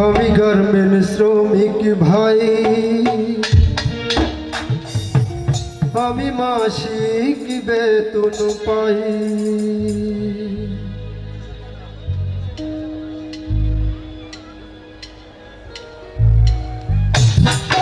আমি গার্মেন শ্রমিক ভাই। আমি মাসিক বেতন পাই। Thank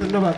ধন্যবাদ।